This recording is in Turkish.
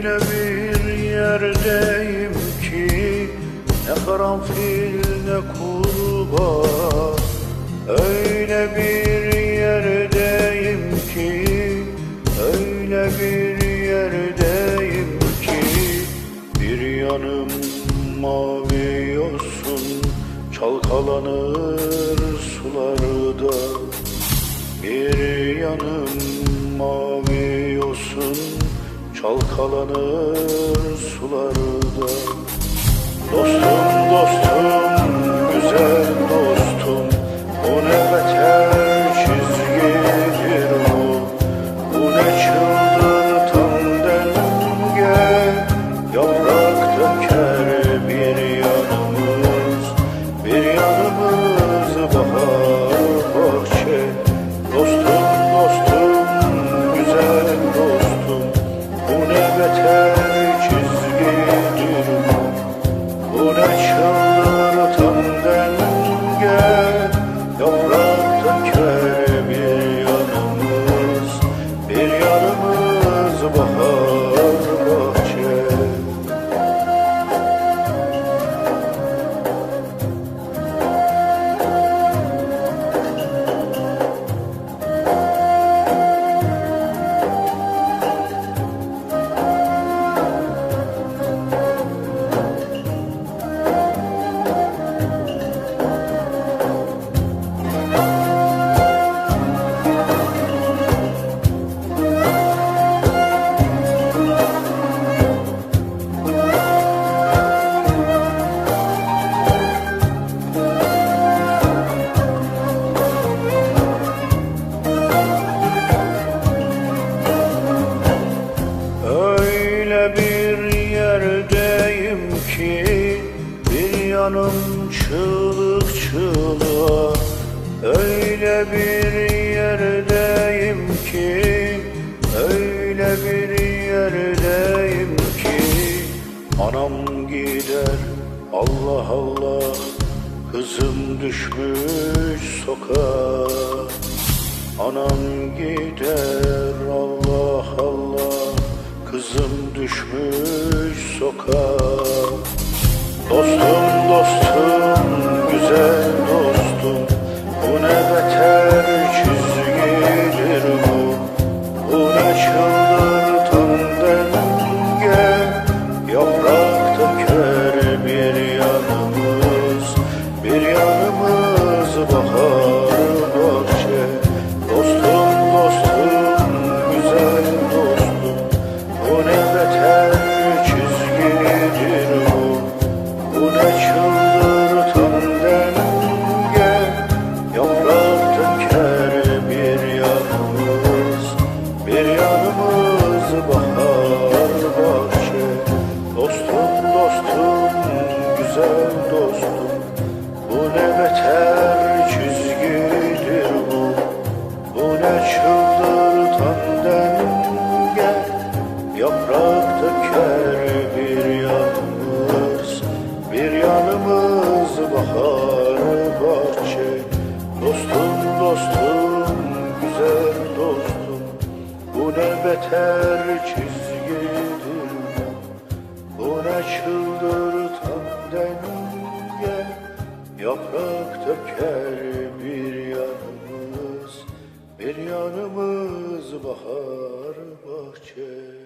Öyle bir yerdeyim ki Ne karanfil ne kurbağa Öyle bir yerdeyim ki Öyle bir yerdeyim ki. Bir yanım mavi yosun Çalkalanır sularda. Bir yanım mavi yosun Çalkalanır sularda. Dostum dostum çığlık çığlığa Öyle bir yerdeyim ki öyle bir yerdeyim ki. Anam gider Allah Allah kızım düşmüş sokağa. Anam gider Allah Allah Kızım düşmüş sokağa Dostum dostum güzel dostum. Bu ne beter çizgidir bu. Bu ne çıldırtan denge. Yaprak döker bir yanımız Bir yanımız bahar bahçe. Dostum dostum güzel dostum. Bu ne beter çizgidir Döker bir yanımız Bir yanımız bahar bahçe